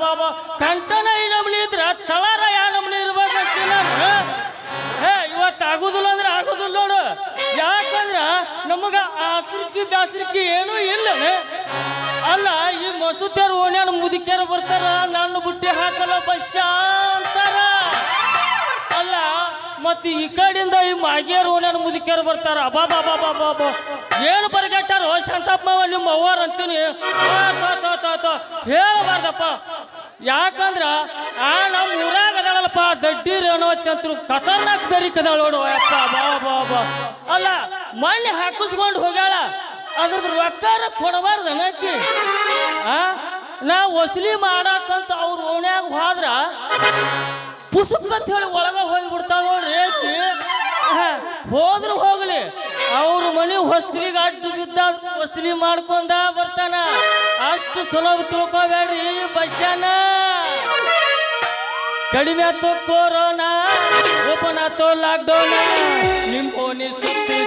ಬಾ ಕಂಠನ ಈ ನಮ್ನಿ ಇದ್ರ ತಳಾರ ಯಾ ನಮ್ನಿ ಇರ್ಬೇಕಂತಿಲ್ಲ ನಾನು ಹೇ? ಇವತ್ತು ಆಗುದಿಲ್ಲ ಅಂದ್ರೆ ಆಗುದಿಲ್ಲ ನೋಡು. ಯಾಕಂದ್ರ ನಮಗ ಆಸರಿಕಿ ಬ್ಯಾಸರಿಕಿ ಏನೂ ಇಲ್ಲ. ಅಲ್ಲ, ಈ ಮಸೂತಿಯರು ಓಣ್ಯಾನ ಮುದುಕಿಯರು ಬರ್ತಾರ, ನನ್ನ ಬುಟ್ಟಿ ಹಾಕಲ್ಲ ಬಶ್ಯ ಅಂತಾರ. ಮತ್ತೆ ಈ ಕಡೆಯಿಂದ ಈ ಮಾಗಿಯರು ಓಣ್ಯಾನ ಮುದುಕಿಯರು ಬರ್ತಾರ. ಬಾ ಬಾ ಬಾ ಏನು ಪರಿಗಟ್ಟಾರ ಶಾಂತಪ್ಪ ನಿಮ್ಮ ಅವ್ವಾರ ಅಂತೀನಿ. ಹೇಳಬಾರ್ದಪ್ಪ. ಯಾಕಂದ್ರ ಆ ನಮ್ಮ ಊರಾಗ ಅದಳಲ್ಲಪ್ಪ, ದಡ್ಡೀರು ಅನ್ನೋ ಅಂತಂತ್ರು ಖತರ್ನಾಕ್ ಬೆರಿಕ್ ಅದಾಳ ನೋಡು. ಅಪ್ಪ ಬಾ ಬಾ ಬಾ ಅಲ್ಲ, ಮಣ್ಣೆ ಹಾಕಿಸ್ಕೊಂಡು ಹೋಗ್ಯಾಳ. ಅದ್ರ ರೊಕ್ಕಾರ ಕೊಡಬಾರ್ದು ಅನ್ನಕ್ಕಿ ಆ? ನಾ ವಸೂಲಿ ಮಾಡಾಕಂತ ಅವ್ರ ಓಣ್ಯಾಗ ಹೋದ್ರ ಪುಸುಕ್ ಅಂತ ಹೇಳಿ ಒಳಗ ಹೋಗಿ ಏಸಿ ಹೋದ್ರು ಹೋಗ್ಲಿ. ಅವ್ರ ಮನೆ ಹೊಸ್ತಿಲಿಗೆ ಅಡ್ಡು ಬಿದ್ದ ಹೊಸ್ತಿಲಿ ಮಾಡ್ಕೊಂಡ ಬರ್ತಾನ. ಅಷ್ಟು ಸುಲಭ ತಿಳ್ಕೊಬೇಡ್ರಿ ಬಸ್ಯಾನ. ಕಡಿಮೆ ಆತು ಕೊರೋನಾ ಓಪನ್ ಆತು ಲಾಕ್ಡೌನ್ ನಿಮ್ಮ ಓನಿ ಸುತ್ತಿ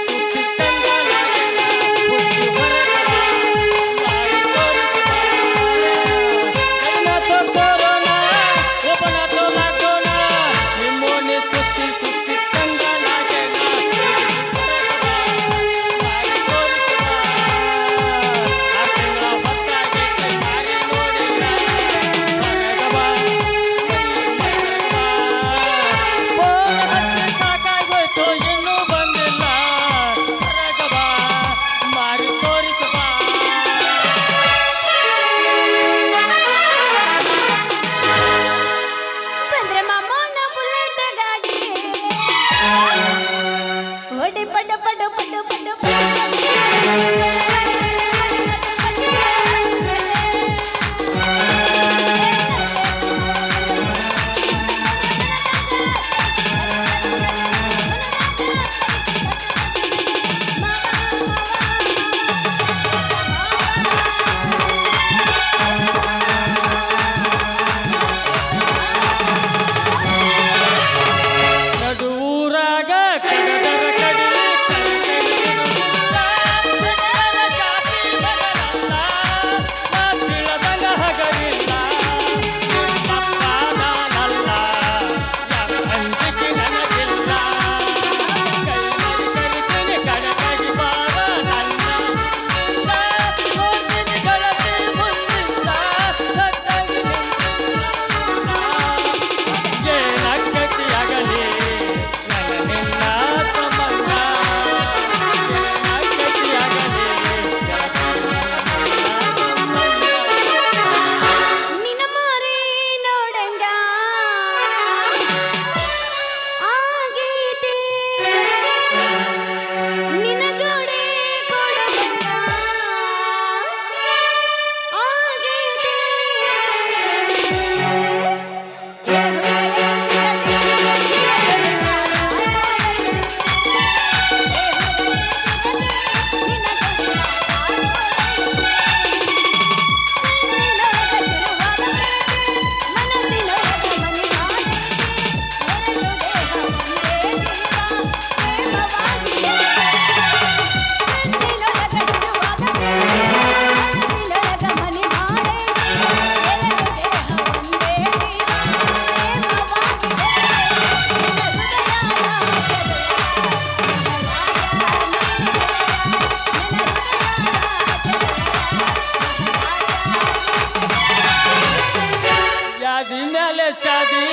ಸಾದಿ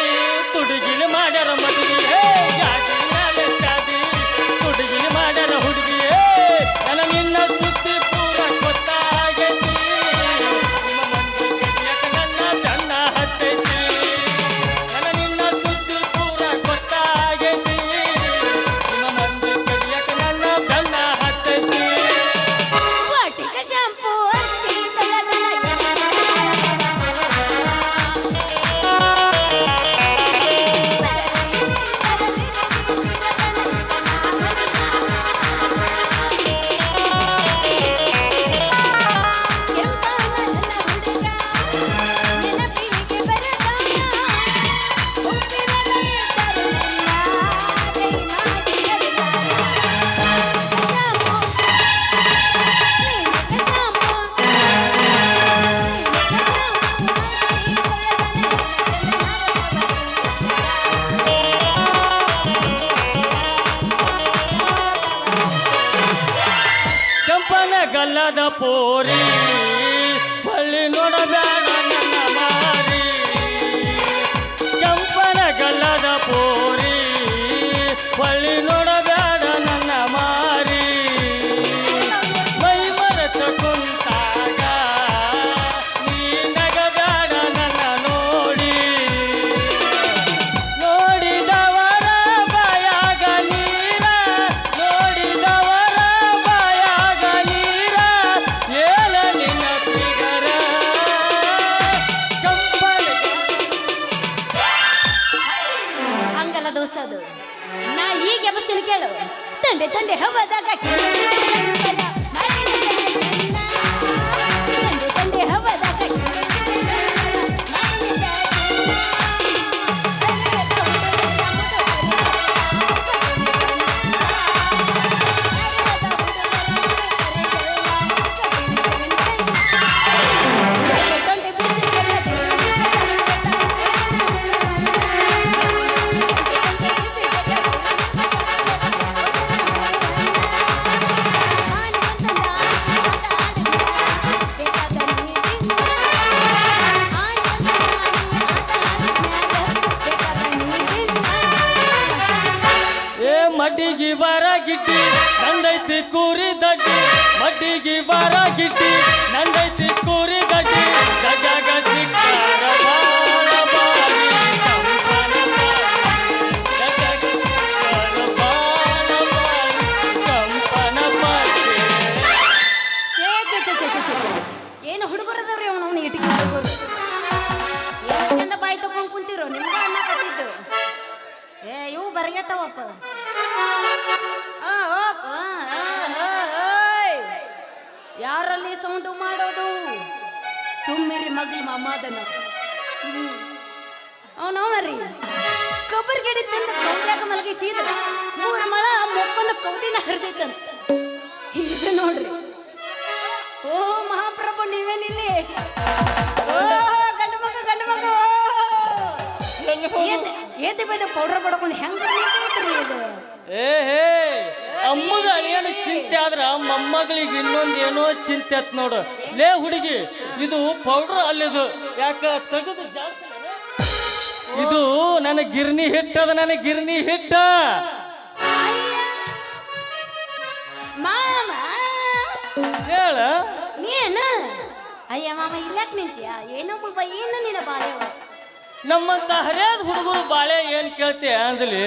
ತುಡುಗಿಲಿ ಮಾಡ್ಯಾರ ಮದುವೆ. ಗಲ್ಲದ ಪೋರಿ ಬಳ್ಳಿ ನೋಡಬೇಡ ನನ್ನ ಮಾರಿ. ಕೆಂಪನ ಗಲ್ಲದ ಪೋರಿ ಬಳ್ಳಿ ನೋಡಬೇಡ ಓಯ್. ಯಾರಲ್ಲಿ ಸೌಂಡು ಮಾಡೋದು? ಸುಮ್ಮಿರಿ ಮಗ್ಲಿ ಮಮ್ಮದನ ಅವನವನರಿ. ಕೊಬ್ಬರಿ ಗಿಡ ತಂದು ಕೌದ್ಯಾಗ ಸೀದ ಮೂರು ಮಳ ಮೊಪ್ಪನ ಕೌದಿನ ಹರಿದೈತಂತ. ಇದು ನೋಡ್ರಿ. ಓ ಮಹಾಪ್ರಭು ನೀವೇನಿಲ್ಲಿ? ಏತಿ ಬೈದ ಪೌಡರ್ ಬಡ್ಕೊಂಡು ಹೆಂಗ್ ಇದು? ಏ ಹೇ ಅಮ್ಮಗ ಏನು ಚಿಂತೆ ಆದ್ರ ಮೊಮ್ಮಗಳಿಗೆ ಇನ್ನೊಂದು ಏನೋ ಚಿಂತೆ ಆತ್ ನೋಡು. ಲೇ ಹುಡುಗಿ ಇದು ಪೌಡ್ರ್ ಅಲ್ಲಿದು. ಯಾಕ ತೆಗೆದು ಜಾಸ್ತಿ ಇದು? ನನ್ನ ಗಿರ್ನಿ ಹಿಟ್ಟದ ನನ್ನ ಗಿರ್ನಿ ಹಿಟ್ಟ ಮಾಮ. ಹೇಳ? ನೀನ ಅಯ್ಯ ಮಾಮ ಇಲ್ಲಕ್ ನಿಂತ್ಯಾ? ಏನೋ ಬಾಬಾ ಏನು ನಿನ್ನ ಬಾಳೆವ ನಮ್ಮಂತ ಹರಿಯಾದ ಹುಡುಗರು ಬಾಳೆ ಏನ್ ಕೇಳ್ತೆ ಅಂದ್ಲಿ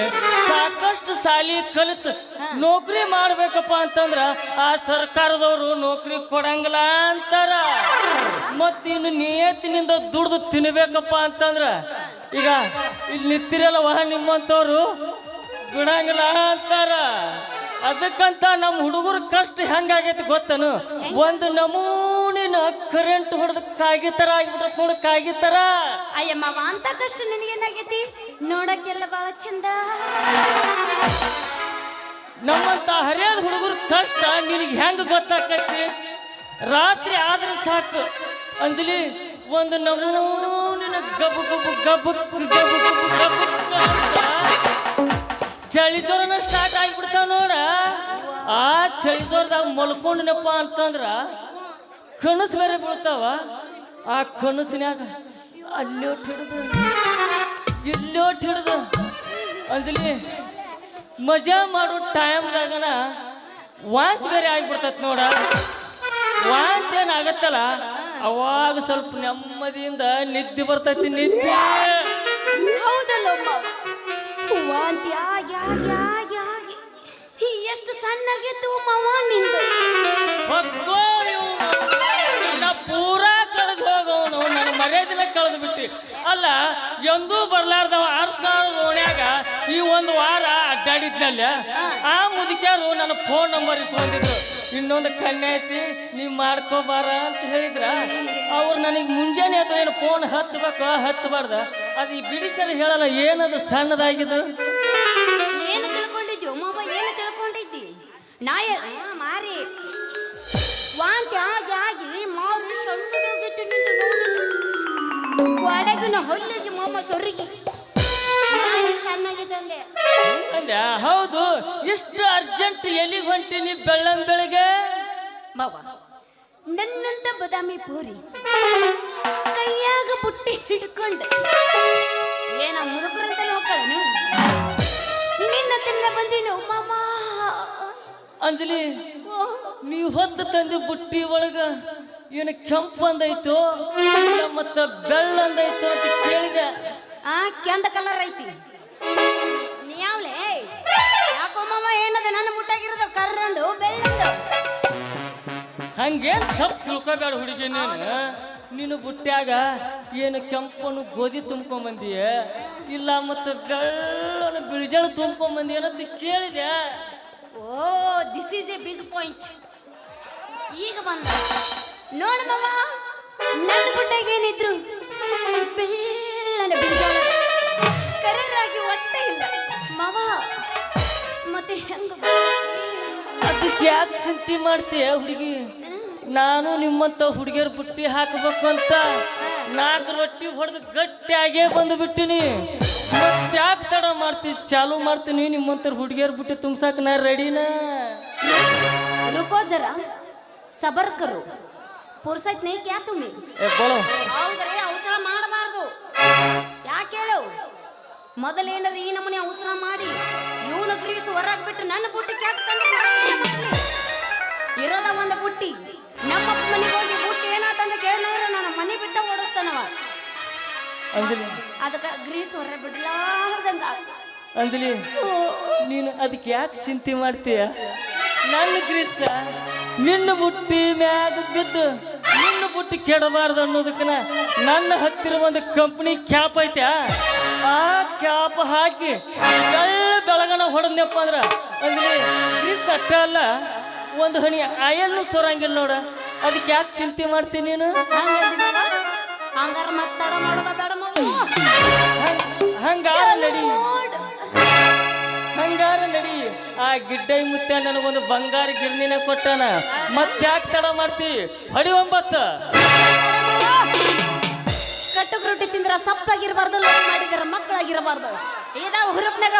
ಸಾಕಷ್ಟು ಸಾಲಿ ಕಲಿತು ನೌಕರಿ ಮಾಡ್ಬೇಕಪ್ಪ ಅಂತಂದ್ರ ಆ ಸರ್ಕಾರದವರು ನೌಕರಿ ಕೊಡಂಗಿಲ್ಲ ಅಂತಾರ. ಮತ್ತಿನ್ನು ಇನ್ನು ನಿಯತ್ತಿನಿಂದ ದುಡ್ದು ತಿನ್ಬೇಕಪ್ಪ ಅಂತಂದ್ರ ಈಗ ಇಲ್ಲಿ ನಿಂತಿರಲ್ಲವ ನಿಮ್ಮಂತವ್ರು ಬಿಡಂಗಿಲ್ಲ ಅಂತಾರ. ಅದಕ್ಕಂತ ನಮ್ಮ ಹುಡುಗರ ಕಷ್ಟ ಹೆಂಗಾಗೈತಿ ಗೊತ್ತನು? ಒಂದು ನಮೂನಿನ ಕರೆಂಟ್ ಹೊಡೆದ ಕಾಗಿ ತರ ಅಯ್ಯಮ್ಮ ನೋಡು ಕಾಗಿ ತರ. ಅಯ್ಯ ಮಾವ ಅಂತ ಕಷ್ಟ ನಿನಗೇನಾಗೈತಿ ನೋಡಕ್ಕೆಲ್ಲ ಬಹಳ ಚಂದ. ನಮ್ಮಂತ ಹರಿಯಾದ ಹುಡುಗರ ಕಷ್ಟ ನಿನಗೆ ಹೆಂಗ ಗೊತ್ತಾಕೈತಿ? ರಾತ್ರಿ ಆದ್ರೆ ಸಾಕು. ಅಂದ್ಲಿ ಒಂದು ನಮೂನ ಗಬು ಗಬು ಗಬು ಗಬು ಗಬು ಗಬು ಅಂತ ಚಳಿ ಜ್ವರನ ಸ್ಟಾರ್ಟ್ ಆಗ್ಬಿಡ್ತಾವ ನೋಡ. ಆ ಚಳಿ ಜ್ವರದಾಗ ಮಲ್ಕೊಂಡ್ನಪ್ಪ ಅಂತಂದ್ರ ಕನಸು ಬೇರೆ ಬೀಳ್ತಾವ? ಆ ಕನಸಿನ್ಯಾಗ ಅಲ್ಲೋಟ್ ಹಿಡಿದು. ಇಲ್ಲೋಟ್ ಹಿಡಿದು. ಅಂದ್ಲಿ ಮಜಾ ಮಾಡೋ ಟೈಮ್ದಾಗನ ವಾಂತಿ ಬೇರೆ ಆಗಿಬಿಡ್ತೈತೆ ನೋಡ. ವಾಂತಿ ಏನಾಗತ್ತಲ್ಲ ಅವಾಗ ಸ್ವಲ್ಪ ನೆಮ್ಮದಿಯಿಂದ ನಿದ್ದೆ ಬರ್ತೈತಿ ನಿದ್ದೆ. ಹೌದಲ್ಲ ವಾಂತಿ ಆಗಿ ಆಗಿ ಆಗಿ ಆಗಿ. ಎಷ್ಟು ಸಣ್ಣಗಿತ್ತು ಮಾವ ನಿಂದು. ಕಳೆದು ಬಿಟ್ಟಿ. ಅಲ್ಲ, ಎಂದೂ ಬರ್ಲಾರ್ದವ ಆರ್ಸ್ನಾಳ ಓಣ್ಯಾಗ ಈ ಒಂದು ವಾರ ಅಡ್ಡಾಡಿದ್ನಲ್ಲ, ಆ ಮುದುಕ್ಯಾರು ನನ್ನ ಫೋನ್ ನಂಬರ್ ಇಸ್ಕೊಂಡಿದ್ರು ಇನ್ನೊಂದು ಕಣ್ಣೆ ಐತಿ, ನೀವು ಮಾಡ್ಕೋಬಾರ ಅಂತ ಹೇಳಿದ್ರ. ಅವ್ರು ನನಗೆ ಮುಂಜಾನೆ ಅಥವಾ ಏನು ಫೋನ್ ಹಚ್ಚಬೇಕು, ಹಚ್ಚಬಾರ್ದ. ಅದು ಈ ಬ್ರಿಟಿಷರು ಹೇಳಲ್ಲ, ಏನದು ಸಣ್ಣದಾಗಿದ್ದು? ಹೊಲ್ಲಿಗೆ ಮಾಮ ಸೊರಿಗಿ ಸಣ್ಣಗಿದ್ದಂಗೆ ಅಂದ್ಯ ಹೌದು ಇಷ್ಟು ಅರ್ಜೆಂಟ್ ಎಲ್ಲಿಗೆ ಹೊಂಟೀನಿ ಬೆಳ್ಳಂ ಬೆಳಿಗ್ಗೆ? ಮಾವ ನನ್ನಂತ ಬದಾಮಿ ಪೂರಿ ಕೈಯಾಗ ಬುಟ್ಟಿ ಹಿಡ್ಕೊಂಡು ಏನ ಮುದುಕರಂತ ಹೋಗ್ತಾಳ ನೀವು ನಿನ್ನ ತಿನ್ನ ಬಂದಿನ ಮಾಮ? ಅಂಜಲಿ ನೀ ನೀವು ಹೊತ್ತು ತಂದು ಬುಟ್ಟಿ ಒಳಗ ಏನು ಕೆಂಪು ಅಂದೈತೋ ಇಲ್ಲ ಮತ್ತ ಬೆಳ್ಳಂದೈತು ಅಂತ ಕೇಳಿದೆ. ಆ ಕೆಂದ ಕಲರ್ ಐತಿ. ನೀವ್ಲೆ ಯಾಕೋ ಮಾಮ ಏನದ? ನನ್ನ ಮುಟ್ಟಾಗಿರೋದು ಕರ್ರಂದು ಬೆಳ್ಳಂದು. ಹಂಗೇನ್ ತಪ್ಪು ತಿಳ್ಕೊಬೇಡ ಹುಡುಗಿ ನೀನು. ನೀನು ಬುಟ್ಟ್ಯಾಗ ಏನು ಕೆಂಪನು ಗೋಧಿ ತುಂಬ್ಕೊಂಬಂದಿಯ? ಇಲ್ಲ ಮತ್ತು ಬೆಳ್ಳನ್ನು ಬಿಳಿಜಾಳು ತುಂಬ್ಕೊಂಬಂದಿ ಏನಂತ ಕೇಳಿದೆ. ಓ this is a big point ಈಗ ಬಂದ. ನೋಡ ಮಾವ ನನ್ನ ಗುಡ್ಡಾಗ ಏನಿದ್ರು ಬೆಳ್ಳನೆ ಕರೆರಾಗಿ ಒಟ್ಟೆ ಇಲ್ಲ. ಮಾವ ಮತ್ತೆ ಹೆಂಗ ಅದಕ್ಕೆ ಯಾಕೆ ಚಿಂತೆ ಮಾಡ್ತೀಯ ಹುಡುಗಿ? ನಾನು ನಿಮ್ಮಂತ ಹುಡುಗಿಯರ್ ಬುಟ್ಟಿ ಹಾಕಬೇಕು ಅಂತ ನಾಲ್ಕು ರೊಟ್ಟಿ ಹೊಡೆದು ಗಟ್ಟಿಯಾಗೇ ಬಂದು ಬಿಟ್ಟಿನಿ. ಮತ್ತೆ ಯಾಕೆ ತಡ ಮಾಡ್ತೀನಿ ಚಾಲು ಮಾಡ್ತೀನಿ ನಿಮ್ಮಂತ ಹುಡುಗಿಯರ್ ಬುಟ್ಟಿ ತುಂಬಸಾಕ ನಾ ರೆಡಿನಾ ರುಕೋದರ ಸಬರ್ಕರು. ಪುರ್ಸತ್ ನೀ ಕ್ಯಾ ತುಮಿ ಹೌದ್ರಿ ಅವಸರ ಮಾಡಬಾರ್ದು. ಯಾಕೆ ಹೇಳು ಮೊದಲೇನಾರ ಈ ನಮೂನೆ ಅವಸರ ಮಾಡಿ ಇವನು ಗ್ರೀಸ್ ಹೊರಗ್ ಬಿಟ್ಟು ನನ್ನ ಬುಟ್ಟಿ ಕ್ಯಾಕ್ ತಂದ್ರೆ ನಾನ್ ಇರೋದ ಒಂದು ಬುಟ್ಟಿ. ನಮ್ಮ ಮನೆಗೆ ಹೋಗಿ ಬುಟ್ಟಿ ಏನಾತಂತ ಕೇಳಿದ್ರೆ ನನ್ನ ಮನೆ ಬಿಟ್ಟ ಓಡಿಸ್ತಾನವ ಅದಕ್ಕೆ ಗ್ರೀಸ್ ಹೊರ ಬಿಡ್ಲಾರ್ದಂಗ ಅಂಜಲಿ ನೀನು ಅದಕ್ಕೆ ಯಾಕೆ ಚಿಂತೆ ಮಾಡ್ತೀಯ? ನನ್ನ ಗ್ರೀಸ್ ನಿನ್ನ ಬುಟ್ಟಿ ಮ್ಯಾಗ ಬಿದ್ದು ನಿನ್ನ ಬುಟ್ಟಿ ಕೆಡಬಾರ್ದು ಅನ್ನೋದಕ್ಕನ ನನ್ನ ಹತ್ತಿರ ಒಂದು ಕಂಪ್ನಿ ಕ್ಯಾಪ್ ಐತೆ. ಆ ಕ್ಯಾಪ್ ಹಾಕಿ ಎಲ್ಲ ಬೆಳಗನ ಹೊಡೆದ್ನಪ್ಪ ಅಂದ್ರೆ ಅಂದ್ರೆ ಗ್ರೀಸ್ ಅಷ್ಟ ಅಲ್ಲ ಒಂದು ಹನಿ ಅಯಣ್ಣು ಸೊರಂಗಿಲ್ಲ ನೋಡ. ಅದಕ್ಕೆ ಯಾಕೆ ಚಿಂತೆ ಮಾಡ್ತೀನಿ ನೀನು? ಹಂಗಾರ ಮಾಡೋದ ಬೇಡ ಹಂಗ್- ನಡಿ. ನೋಡ್. ಹಂಗಾರ ನಡಿ. ಆ ಗಿಡ್ಡೈ ಮುತ್ತ ನನಗೊಂದು ಬಂಗಾರ ಗಿರ್ನಿನ ಕೊಟ್ಟನ. ಮತ್ತ್ಯಾಕ್ ತಡ ಮಾಡ್ತಿ? ಹಡಿ ಒಂಬತ್ತ. ಕಟ್ಟಕ್ ರೊಟ್ಟಿ ತಿಂದ್ರ ಸಪ್ಪಾಗಿರ್ಬಾರ್ದು ಮಾಡಿದ್ರ ಮಕ್ಕಳಾಗಿರಬಾರ್ದು. ಇದಾವ ಹುರುಪ್ನಾಗ